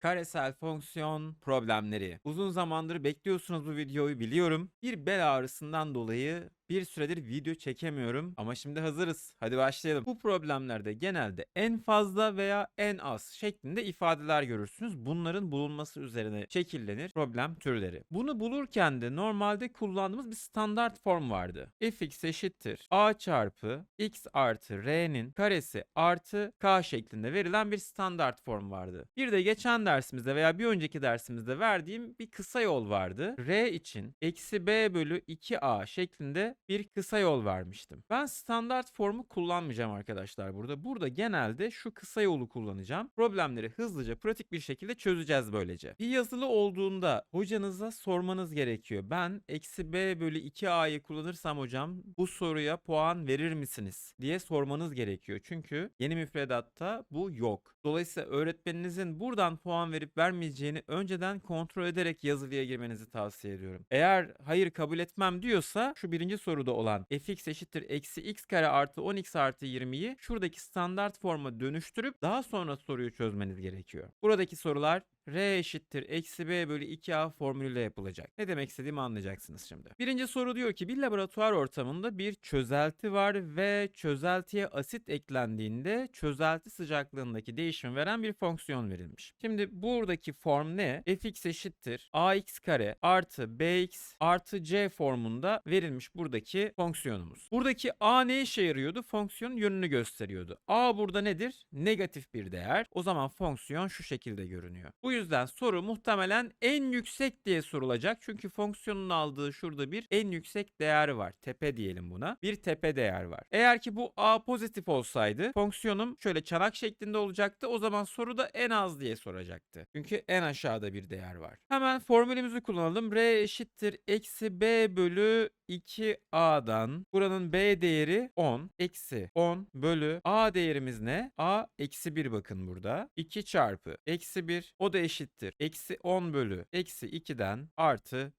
Karesel fonksiyon problemleri. Uzun zamandır bekliyorsunuz bu videoyu biliyorum. Bir bel ağrısından dolayı bir süredir video çekemiyorum ama şimdi hazırız. Hadi başlayalım. Bu problemlerde genelde en fazla veya en az şeklinde ifadeler görürsünüz. Bunların bulunması üzerine şekillenir problem türleri. Bunu bulurken de normalde kullandığımız bir standart form vardı. fx eşittir a çarpı x artı r'nin karesi artı k şeklinde verilen bir standart form vardı. Bir de geçen dersimizde veya bir önceki dersimizde verdiğim bir kısa yol vardı. r için eksi b bölü 2a şeklinde bir kısa yol vermiştim. Ben standart formu kullanmayacağım arkadaşlar burada. Burada genelde şu kısa yolu kullanacağım. Problemleri hızlıca pratik bir şekilde çözeceğiz böylece. Bir yazılı olduğunda hocanıza sormanız gerekiyor. Ben eksi b bölü 2a'yı kullanırsam hocam bu soruya puan verir misiniz diye sormanız gerekiyor. Çünkü yeni müfredatta bu yok. Dolayısıyla öğretmeninizin buradan puan verip vermeyeceğini önceden kontrol ederek yazılıya girmenizi tavsiye ediyorum. Eğer hayır kabul etmem diyorsa şu birinci soruda olan fx eşittir eksi x kare artı 10x artı 20'yi şuradaki standart forma dönüştürüp daha sonra soruyu çözmeniz gerekiyor. Buradaki sorular r eşittir eksi b bölü 2a formülüyle yapılacak. Ne demek istediğimi anlayacaksınız şimdi. Birinci soru diyor ki bir laboratuvar ortamında bir çözelti var ve çözeltiye asit eklendiğinde çözelti sıcaklığındaki değişimi veren bir fonksiyon verilmiş. Şimdi buradaki form ne? fx eşittir ax kare artı bx artı c formunda verilmiş buradaki fonksiyonumuz. Buradaki a ne işe yarıyordu? Fonksiyonun yönünü gösteriyordu. a burada nedir? Negatif bir değer. O zaman fonksiyon şu şekilde görünüyor. Bu yüzden soru muhtemelen en yüksek diye sorulacak. Çünkü fonksiyonun aldığı şurada bir en yüksek değer var. Tepe diyelim buna. Bir tepe değer var. Eğer ki bu a pozitif olsaydı fonksiyonum şöyle çanak şeklinde olacaktı. O zaman soruda en az diye soracaktı. Çünkü en aşağıda bir değer var. Hemen formülümüzü kullanalım. r eşittir eksi b bölü 2a'dan buranın b değeri 10 eksi 10 bölü a değerimiz ne? a eksi 1 bakın burada. 2 çarpı eksi 1 o da eşittir. Eksi 10 bölü eksi 2'den artı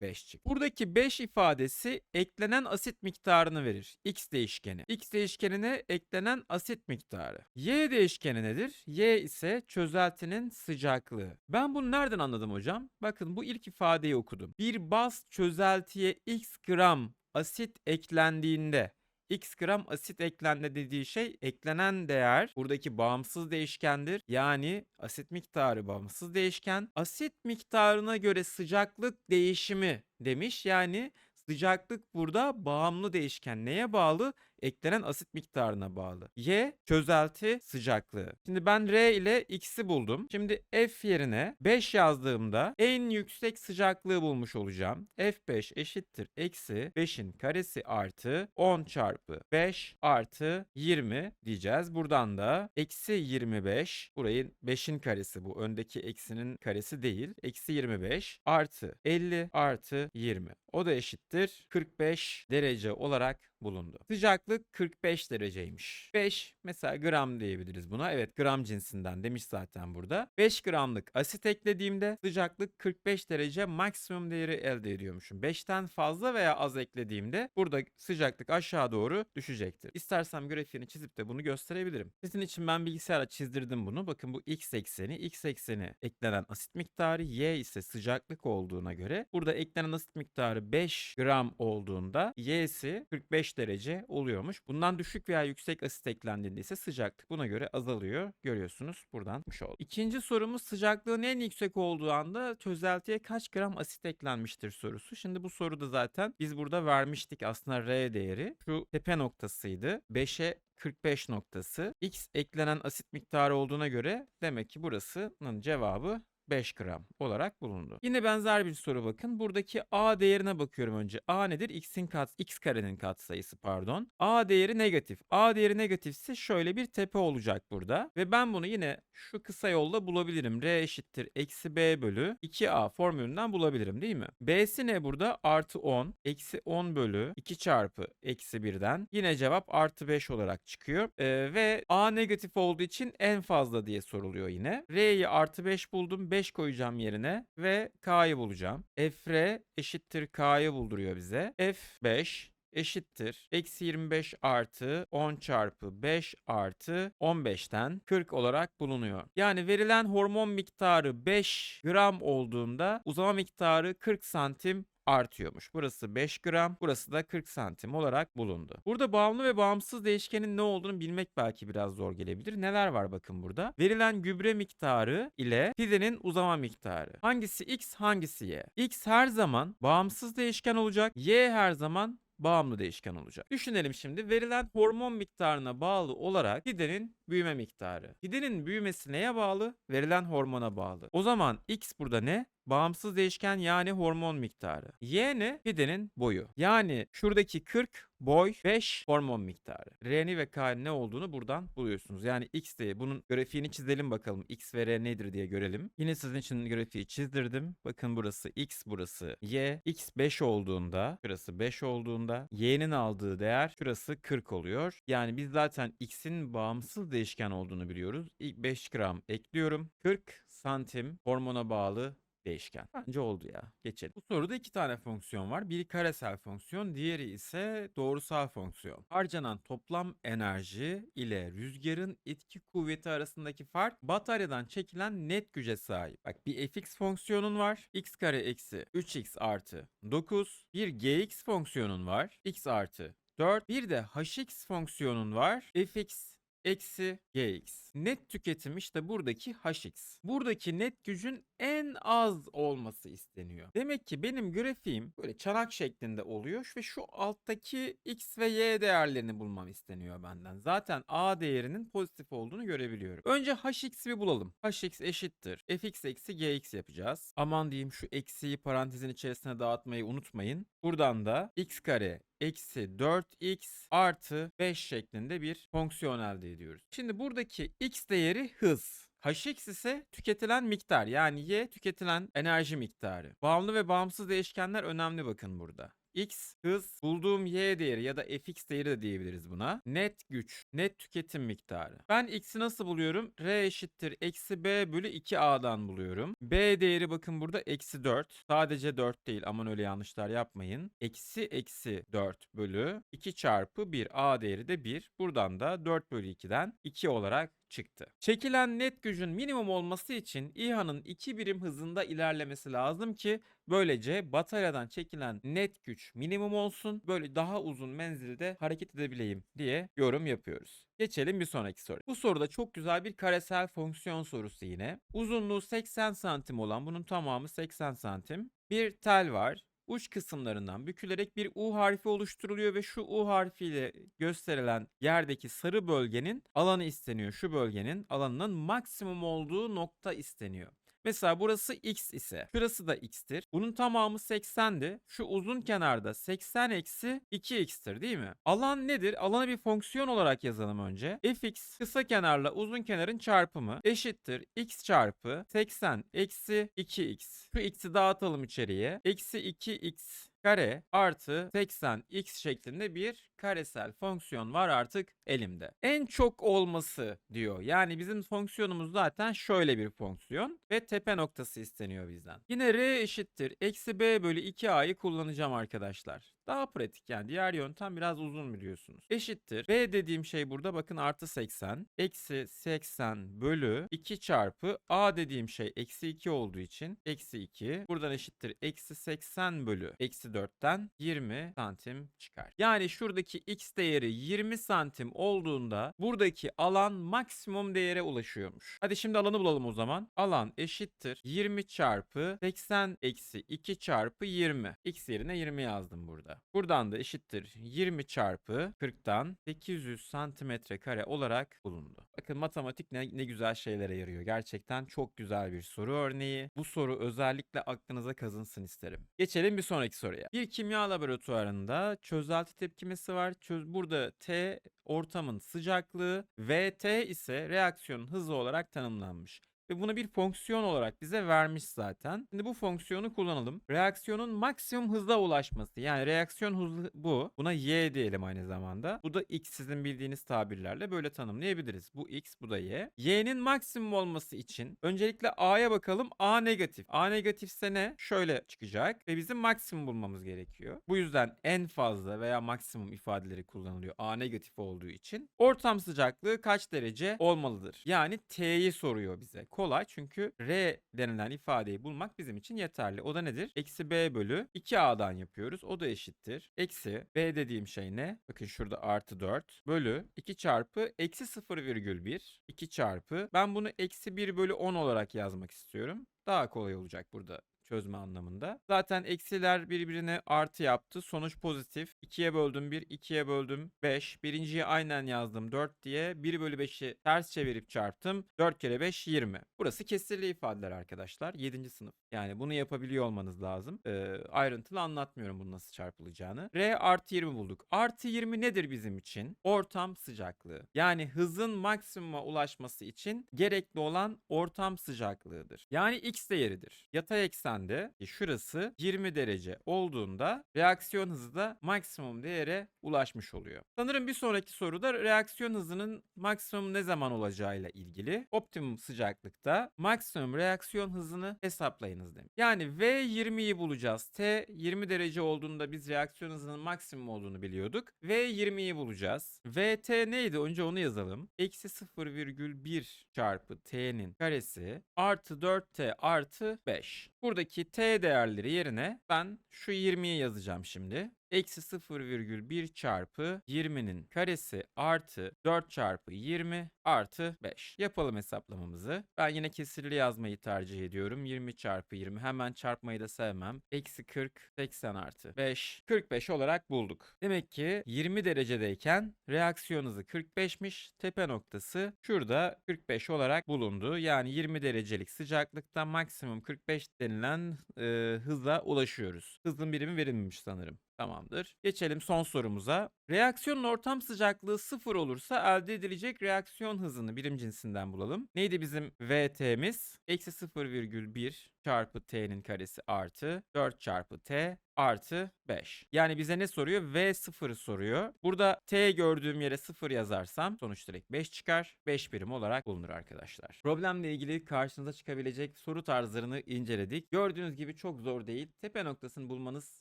5 çık. Buradaki 5 ifadesi eklenen asit miktarını verir. X değişkeni. X değişkenine eklenen asit miktarı. Y değişkeni nedir? Y ise çözeltinin sıcaklığı. Ben bunu nereden anladım hocam? Bakın bu ilk ifadeyi okudum. Bir baz çözeltiye X gram asit eklendiğinde X gram asit eklendi dediği şey eklenen değer buradaki bağımsız değişkendir. Yani asit miktarı bağımsız değişken. Asit miktarına göre sıcaklık değişimi demiş. Yani sıcaklık burada bağımlı değişken. Neye bağlı? Eklenen asit miktarına bağlı. Y çözelti sıcaklığı. Şimdi ben R ile X'i buldum. Şimdi F yerine 5 yazdığımda en yüksek sıcaklığı bulmuş olacağım. F5 eşittir eksi 5'in karesi artı 10 çarpı 5 artı 20 diyeceğiz. Buradan da eksi 25 burayı 5'in karesi bu. Öndeki eksinin karesi değil. Eksi 25 artı 50 artı 20. O da eşittir 45 derece olarak bulundu. Sıcaklık 45 dereceymiş. 5 mesela gram diyebiliriz buna. Evet gram cinsinden demiş zaten burada. 5 gramlık asit eklediğimde sıcaklık 45 derece maksimum değeri elde ediyormuşum. 5'ten fazla veya az eklediğimde burada sıcaklık aşağı doğru düşecektir. İstersem grafiğini çizip de bunu gösterebilirim. Sizin için ben bilgisayara çizdirdim bunu. Bakın bu x ekseni, x ekseni eklenen asit miktarı, y ise sıcaklık olduğuna göre burada eklenen asit miktarı 5 gram olduğunda y'si 45 derece oluyormuş. Bundan düşük veya yüksek asit eklendiğinde ise sıcaklık buna göre azalıyor. Görüyorsunuz buradan şu. İkinci sorumuz sıcaklığın en yüksek olduğu anda çözeltiye kaç gram asit eklenmiştir sorusu. Şimdi bu soruda zaten biz burada vermiştik aslında R değeri. Şu tepe noktasıydı. 5'e 45 noktası. X eklenen asit miktarı olduğuna göre demek ki burasının cevabı 5 gram olarak bulundu. Yine benzer bir soru bakın. Buradaki a değerine bakıyorum önce. a nedir? x'in kat x karenin katsayısı pardon. a değeri negatif. a değeri negatifse şöyle bir tepe olacak burada. Ve ben bunu yine şu kısa yolla bulabilirim. r eşittir eksi b bölü 2a formülünden bulabilirim değil mi? b'si ne burada? Artı 10. Eksi 10 bölü 2 çarpı eksi 1'den. Yine cevap artı 5 olarak çıkıyor. Ee, ve a negatif olduğu için en fazla diye soruluyor yine. r'yi artı 5 buldum. 5 koyacağım yerine ve k'yı bulacağım. fr eşittir k'yı bulduruyor bize. f5 eşittir. Eksi 25 artı 10 çarpı 5 artı 15'ten 40 olarak bulunuyor. Yani verilen hormon miktarı 5 gram olduğunda uzama miktarı 40 santim artıyormuş. Burası 5 gram, burası da 40 santim olarak bulundu. Burada bağımlı ve bağımsız değişkenin ne olduğunu bilmek belki biraz zor gelebilir. Neler var bakın burada? Verilen gübre miktarı ile fidenin uzama miktarı. Hangisi x, hangisi y? x her zaman bağımsız değişken olacak, y her zaman bağımlı değişken olacak. Düşünelim şimdi verilen hormon miktarına bağlı olarak fidenin büyüme miktarı. Fidenin büyümesi neye bağlı? Verilen hormona bağlı. O zaman x burada ne? Bağımsız değişken yani hormon miktarı. Y ne? Fidenin boyu. Yani şuradaki 40 boy 5 hormon miktarı. R'ni ve K'nin ne olduğunu buradan buluyorsunuz. Yani X de bunun grafiğini çizelim bakalım. X ve R nedir diye görelim. Yine sizin için grafiği çizdirdim. Bakın burası X burası Y. X 5 olduğunda şurası 5 olduğunda Y'nin aldığı değer şurası 40 oluyor. Yani biz zaten X'in bağımsız değişken olduğunu biliyoruz. İlk 5 gram ekliyorum. 40 santim hormona bağlı değişken. Bence oldu ya. Geçelim. Bu soruda iki tane fonksiyon var. Biri karesel fonksiyon, diğeri ise doğrusal fonksiyon. Harcanan toplam enerji ile rüzgarın etki kuvveti arasındaki fark bataryadan çekilen net güce sahip. Bak bir fx fonksiyonun var. x kare eksi 3x artı 9. Bir gx fonksiyonun var. x artı 4. Bir de hx fonksiyonun var. fx eksi gx. Net tüketim işte buradaki hx. Buradaki net gücün en az olması isteniyor. Demek ki benim grafiğim böyle çanak şeklinde oluyor ve şu alttaki x ve y değerlerini bulmam isteniyor benden. Zaten a değerinin pozitif olduğunu görebiliyorum. Önce hx'i bir bulalım. hx eşittir. fx eksi gx yapacağız. Aman diyeyim şu eksiyi parantezin içerisine dağıtmayı unutmayın. Buradan da x kare eksi 4x artı 5 şeklinde bir fonksiyon elde ediyoruz. Şimdi buradaki x değeri hız. Hx ise tüketilen miktar yani y tüketilen enerji miktarı. Bağımlı ve bağımsız değişkenler önemli bakın burada. X hız, bulduğum y değeri ya da fx değeri de diyebiliriz buna. Net güç, net tüketim miktarı. Ben x'i nasıl buluyorum? R eşittir eksi b bölü 2a'dan buluyorum. B değeri bakın burada eksi 4. Sadece 4 değil aman öyle yanlışlar yapmayın. Eksi eksi 4 bölü 2 çarpı 1. A değeri de 1. Buradan da 4 bölü 2'den 2 olarak çıktı. Çekilen net gücün minimum olması için İHA'nın 2 birim hızında ilerlemesi lazım ki böylece bataryadan çekilen net güç minimum olsun. Böyle daha uzun menzilde hareket edebileyim diye yorum yapıyoruz. Geçelim bir sonraki soru. Bu soruda çok güzel bir karesel fonksiyon sorusu yine. Uzunluğu 80 santim olan bunun tamamı 80 santim. Bir tel var uç kısımlarından bükülerek bir U harfi oluşturuluyor ve şu U harfiyle gösterilen yerdeki sarı bölgenin alanı isteniyor. Şu bölgenin alanının maksimum olduğu nokta isteniyor. Mesela burası x ise şurası da x'tir. Bunun tamamı 80'di. Şu uzun kenarda 80 eksi 2x'tir değil mi? Alan nedir? Alanı bir fonksiyon olarak yazalım önce. fx kısa kenarla uzun kenarın çarpımı eşittir x çarpı 80 eksi 2x. Şu x'i dağıtalım içeriye. Eksi 2x kare artı 80 x şeklinde bir karesel fonksiyon var artık elimde. En çok olması diyor. Yani bizim fonksiyonumuz zaten şöyle bir fonksiyon ve tepe noktası isteniyor bizden. Yine r eşittir eksi b bölü 2a'yı kullanacağım arkadaşlar. Daha pratik yani diğer yöntem biraz uzun biliyorsunuz. Eşittir. B dediğim şey burada bakın artı 80. Eksi 80 bölü 2 çarpı A dediğim şey eksi 2 olduğu için eksi 2. Buradan eşittir. Eksi 80 bölü eksi 4'ten 20 santim çıkar. Yani şuradaki x değeri 20 santim olduğunda buradaki alan maksimum değere ulaşıyormuş. Hadi şimdi alanı bulalım o zaman. Alan eşittir. 20 çarpı 80 eksi 2 çarpı 20. X yerine 20 yazdım burada. Buradan da eşittir 20 çarpı 40'tan 800 santimetre kare olarak bulundu. Bakın matematik ne, ne güzel şeylere yarıyor. Gerçekten çok güzel bir soru örneği. Bu soru özellikle aklınıza kazınsın isterim. Geçelim bir sonraki soruya. Bir kimya laboratuvarında çözelti tepkimesi var. Çöz burada T ortamın sıcaklığı, VT ise reaksiyonun hızı olarak tanımlanmış. Ve bunu bir fonksiyon olarak bize vermiş zaten. Şimdi bu fonksiyonu kullanalım. Reaksiyonun maksimum hıza ulaşması yani reaksiyon hızı bu. Buna y diyelim aynı zamanda. Bu da x sizin bildiğiniz tabirlerle böyle tanımlayabiliriz. Bu x bu da y. y'nin maksimum olması için öncelikle a'ya bakalım. a negatif. a negatifse ne? Şöyle çıkacak ve bizim maksimum bulmamız gerekiyor. Bu yüzden en fazla veya maksimum ifadeleri kullanılıyor. a negatif olduğu için. Ortam sıcaklığı kaç derece olmalıdır? Yani t'yi soruyor bize. Kolay çünkü r denilen ifadeyi bulmak bizim için yeterli. O da nedir? Eksi b bölü 2a'dan yapıyoruz. O da eşittir. Eksi b dediğim şey ne? Bakın şurada artı 4 bölü 2 çarpı eksi 0,1 2 çarpı ben bunu eksi 1 bölü 10 olarak yazmak istiyorum. Daha kolay olacak burada çözme anlamında. Zaten eksiler birbirine artı yaptı. Sonuç pozitif. 2'ye böldüm 1, 2'ye böldüm 5. Birinciyi aynen yazdım 4 diye. 1 bölü 5'i ters çevirip çarptım. 4 kere 5 20. Burası kesirli ifadeler arkadaşlar. 7. sınıf. Yani bunu yapabiliyor olmanız lazım. Ee, ayrıntılı anlatmıyorum bunun nasıl çarpılacağını. R artı 20 bulduk. Artı 20 nedir bizim için? Ortam sıcaklığı. Yani hızın maksimuma ulaşması için gerekli olan ortam sıcaklığıdır. Yani x değeridir. Yatay eksende e, şurası 20 derece olduğunda reaksiyon hızı da maksimum değere ulaşmış oluyor. Sanırım bir sonraki soruda reaksiyon hızının maksimum ne zaman olacağıyla ilgili. Optimum sıcaklıkta maksimum reaksiyon hızını hesaplayınız demiş. Yani V20'yi bulacağız. T 20 derece olduğunda biz reaksiyon hızının maksimum olduğunu biliyorduk. V20'yi bulacağız. VT neydi? Önce onu yazalım. Eksi 0,1 çarpı T'nin karesi artı 4T artı 5. Buradaki T değerleri yerine ben şu 20'yi yazacağım şimdi. Eksi 0,1 çarpı 20'nin karesi artı 4 çarpı 20 artı 5. Yapalım hesaplamamızı. Ben yine kesirli yazmayı tercih ediyorum. 20 çarpı 20 hemen çarpmayı da sevmem. Eksi 40 80 artı 5 45 olarak bulduk. Demek ki 20 derecedeyken reaksiyon hızı 45'miş. Tepe noktası şurada 45 olarak bulundu. Yani 20 derecelik sıcaklıkta maksimum 45 denilen e, hıza ulaşıyoruz. Hızın birimi verilmemiş sanırım. Tamamdır. Geçelim son sorumuza. Reaksiyonun ortam sıcaklığı sıfır olursa elde edilecek reaksiyon hızını birim cinsinden bulalım. Neydi bizim VT'miz? Eksi 0,1 çarpı T'nin karesi artı 4 çarpı T artı 5. Yani bize ne soruyor? V0'ı soruyor. Burada T gördüğüm yere 0 yazarsam sonuç direkt 5 çıkar. 5 birim olarak bulunur arkadaşlar. Problemle ilgili karşınıza çıkabilecek soru tarzlarını inceledik. Gördüğünüz gibi çok zor değil. Tepe noktasını bulmanız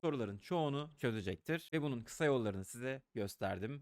soruların çoğunu çözecektir. Ve bunun kısa yollarını size gösterdim.